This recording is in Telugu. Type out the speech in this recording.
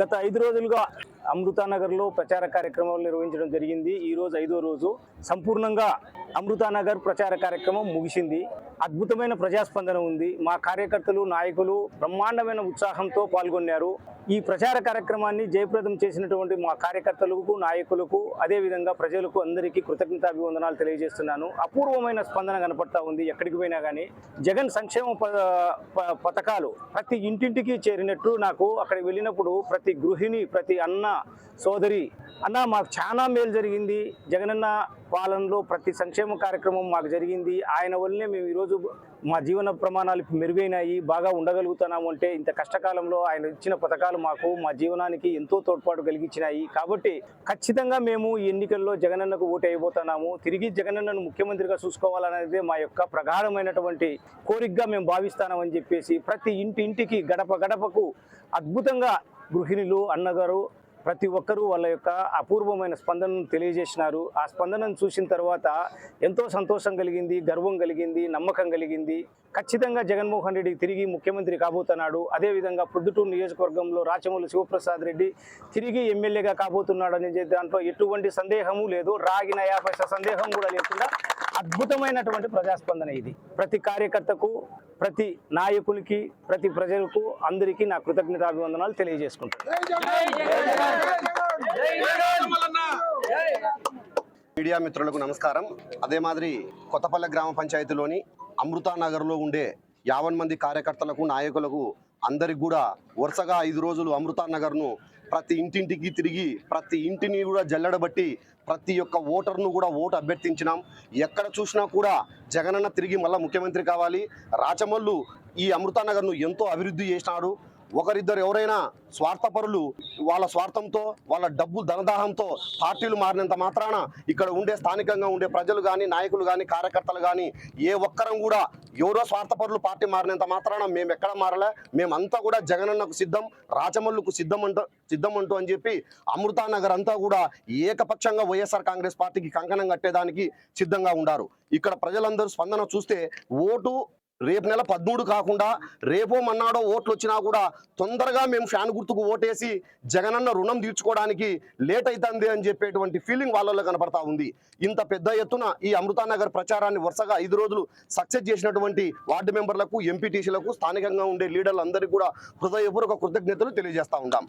గత ఐదు రోజులుగా అమృతానగర్లో ప్రచార కార్యక్రమాలు నిర్వహించడం జరిగింది. ఈరోజు ఐదో రోజు. సంపూర్ణంగా అమృతానగర్ ప్రచార కార్యక్రమం ముగిసింది. అద్భుతమైన ప్రజాస్పందన ఉంది. మా కార్యకర్తలు నాయకులు బ్రహ్మాండమైన ఉత్సాహంతో పాల్గొన్నారు. ఈ ప్రచార కార్యక్రమాన్ని జయప్రదం చేసినటువంటి మా కార్యకర్తలకు నాయకులకు అదేవిధంగా ప్రజలకు అందరికీ కృతజ్ఞతాభివందనాలు తెలియజేస్తున్నాను. అపూర్వమైన స్పందన కనపడతా ఉంది ఎక్కడికి పోయినా కానీ జగన్ సంక్షేమ ప- ప- పథకాలు ప్రతి ఇంటింటికి చేరినట్టు నాకు అక్కడికి వెళ్ళినప్పుడు ప్రతి గృహిణి ప్రతి అన్న సోదరి అన్న మాకు చాలా మేలు జరిగింది. జగనన్న పాలనలో ప్రతి సంక్షేమ కార్యక్రమం మాకు జరిగింది. ఆయన వల్లనే మేము ఈరోజు మా జీవన ప్రమాణాలు మెరుగైనాయి. బాగా ఉండగలుగుతున్నాము అంటే ఇంత కష్టకాలంలో ఆయన ఇచ్చిన పథకాలు మాకు మా జీవనానికి ఎంతో తోడ్పాటు కలిగించినాయి. కాబట్టి ఖచ్చితంగా మేము ఈ ఎన్నికల్లో జగనన్నకు ఓటు అయిపోతున్నాము తిరిగి జగనన్నను ముఖ్యమంత్రిగా చూసుకోవాలనేదే మా యొక్క ప్రగాఢమైనటువంటి కోరికగా మేము భావిస్తామని చెప్పేసి ప్రతి ఇంటి ఇంటికి గడప గడపకు అద్భుతంగా గృహిణులు అన్నగారు ప్రతి ఒక్కరూ వాళ్ళ యొక్క అపూర్వమైన స్పందనను తెలియజేసినారు. ఆ స్పందనను చూసిన తర్వాత ఎంతో సంతోషం కలిగింది గర్వం కలిగింది నమ్మకం కలిగింది. ఖచ్చితంగా జగన్మోహన్ రెడ్డి తిరిగి ముఖ్యమంత్రి కాబోతున్నాడు. అదేవిధంగా పొద్దుటూరు నియోజకవర్గంలో రాచమూలు శివప్రసాద్ రెడ్డి తిరిగి ఎమ్మెల్యేగా కాబోతున్నాడు అనే దాంట్లో ఎటువంటి సందేహము లేదు. రాగిన యాభై సందేహం కూడా లేకుండా అద్భుతమైనటువంటి ప్రజాస్పందన ఇది. ప్రతి కార్యకర్తకు ప్రతి నాయకునికి ప్రతి ప్రజలకు అందరికీ నా కృతజ్ఞతాభివందనాలు తెలియజేసుకుంటాను మీడియా మిత్రులకు నమస్కారం. అదే మాదిరి కొత్తపల్లె గ్రామ పంచాయతీలోని అమృతా నగర్లో ఉండే యావన్ మంది కార్యకర్తలకు నాయకులకు అందరికి కూడా వరుసగా ఐదు రోజులు అమృతానగర్ను ప్రతి ఇంటింటికి తిరిగి ప్రతి ఇంటిని కూడా జల్లెడబట్టి ప్రతి ఒక్క ఓటర్ను కూడా ఓటు అభ్యర్థించినాం. ఎక్కడ చూసినా కూడా జగనన్న తిరిగి మళ్ళీ ముఖ్యమంత్రి కావాలి. రాచమల్లు ఈ అమృతానగర్ను ఎంతో అభివృద్ధి చేసినాడు. ఒకరిద్దరు ఎవరైనా స్వార్థపరులు వాళ్ళ స్వార్థంతో వాళ్ళ డబ్బు ధనదాహంతో పార్టీలు మారినంత మాత్రాన ఇక్కడ ఉండే స్థానికంగా ఉండే ప్రజలు కానీ నాయకులు కానీ కార్యకర్తలు కానీ ఏ ఒక్కరం కూడా ఎవరో స్వార్థపరులు పార్టీ మారినంత మాత్రాన మేము ఎక్కడ మారలే. మేమంతా కూడా జగనన్నకు సిద్ధం రాచమల్లుకు సిద్ధం అంటూ సిద్ధం అంటూ అని చెప్పి అమృతానగర్ అంతా కూడా ఏకపక్షంగా వైఎస్ఆర్ కాంగ్రెస్ పార్టీకి కంకణం కట్టేదానికి సిద్ధంగా ఉన్నారు ఇక్కడ ప్రజలందరూ స్పందన చూస్తే ఓటు రేపు నెల పదమూడు కాకుండా రేపో మన్నాడో ఓట్లు వచ్చినా కూడా తొందరగా మేము ఫ్యాన్ గుర్తుకు ఓటేసి జగనన్న రుణం తీర్చుకోవడానికి లేట్ అవుతుంది అని చెప్పేటువంటి ఫీలింగ్ వాళ్ళలో కనపడతా ఉంది. ఇంత పెద్ద ఎత్తున ఈ అమృతానగర్ ప్రచారాన్ని వరుసగా ఐదు రోజులు సక్సెస్ చేసినటువంటి వార్డు మెంబర్లకు ఎంపీటీసీలకు స్థానికంగా ఉండే లీడర్లందరికీ కూడా హృదయపూర్వక కృతజ్ఞతలు తెలియజేస్తా ఉంటాం